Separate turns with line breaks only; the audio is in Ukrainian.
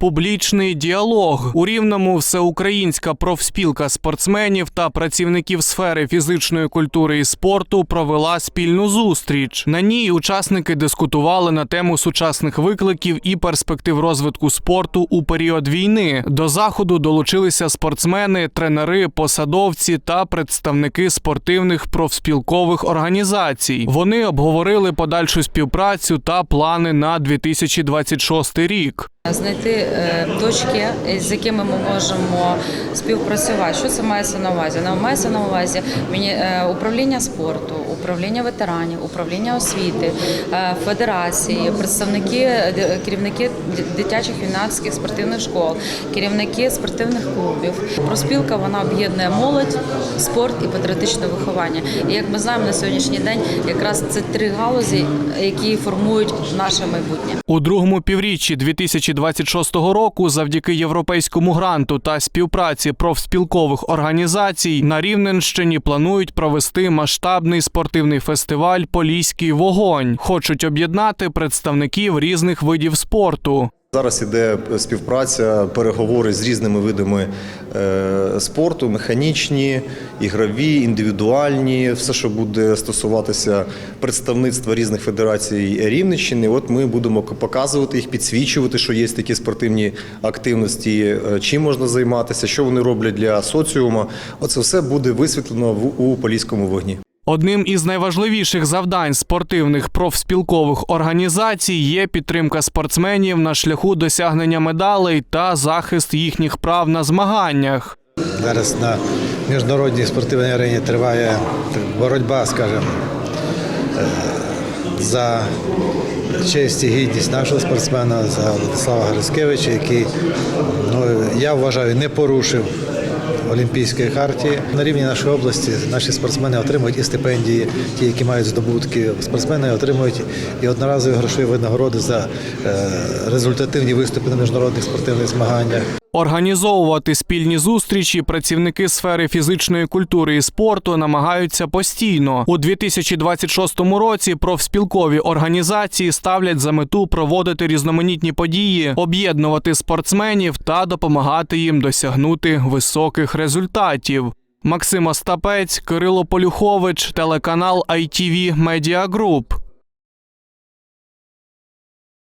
Публічний діалог у рівному всеукраїнська профспілка спортсменів та працівників сфери фізичної культури і спорту провела спільну зустріч. На ній учасники дискутували на тему сучасних викликів і перспектив розвитку спорту у період війни. До заходу долучилися спортсмени, тренери, посадовці та представники спортивних профспілкових організацій. Вони обговорили подальшу співпрацю та плани на 2026 рік.
Знайти е, точки, з якими ми можемо співпрацювати. Що це мається на увазі? На мається на увазі мені е, управління спорту, управління ветеранів, управління освіти, е, федерації, представники, керівники дитячих юнацьких спортивних школ, керівники спортивних клубів. Проспілка вона об'єднує молодь, спорт і патріотичне виховання. І як ми знаємо на сьогоднішній день, якраз це три галузі, які формують наше майбутнє.
У другому півріччі 2026 року, завдяки європейському гранту та співпраці профспілкових організацій, на Рівненщині планують провести масштабний спортивний фестиваль Поліський вогонь. Хочуть об'єднати представників різних видів спорту.
Зараз іде співпраця, переговори з різними видами е, спорту, механічні, ігрові, індивідуальні, все, що буде стосуватися представництва різних федерацій Рівненщини. От ми будемо показувати їх, підсвічувати, що є такі спортивні активності, е, чим можна займатися, що вони роблять для соціуму. Оце все буде висвітлено в у поліському вогні.
Одним із найважливіших завдань спортивних профспілкових організацій є підтримка спортсменів на шляху досягнення медалей та захист їхніх прав на змаганнях.
Зараз на міжнародній спортивній арені триває боротьба, скажімо, е, за честь і гідність нашого спортсмена, за Владислава Грицькевича, який, ну, я вважаю, не порушив Олімпійської хартії. На рівні нашої області наші спортсмени отримують і стипендії, ті, які мають здобутки. Спортсмени отримують і одноразові грошові винагороди за е, результативні виступи на міжнародних спортивних змаганнях.
Організовувати спільні зустрічі працівники сфери фізичної культури і спорту намагаються постійно. У 2026 році профспілкові організації ставлять за мету проводити різноманітні події, об'єднувати спортсменів та допомагати їм досягнути високих результатів. Максим Остапець, Кирило Полюхович, телеканал ITV Media Group.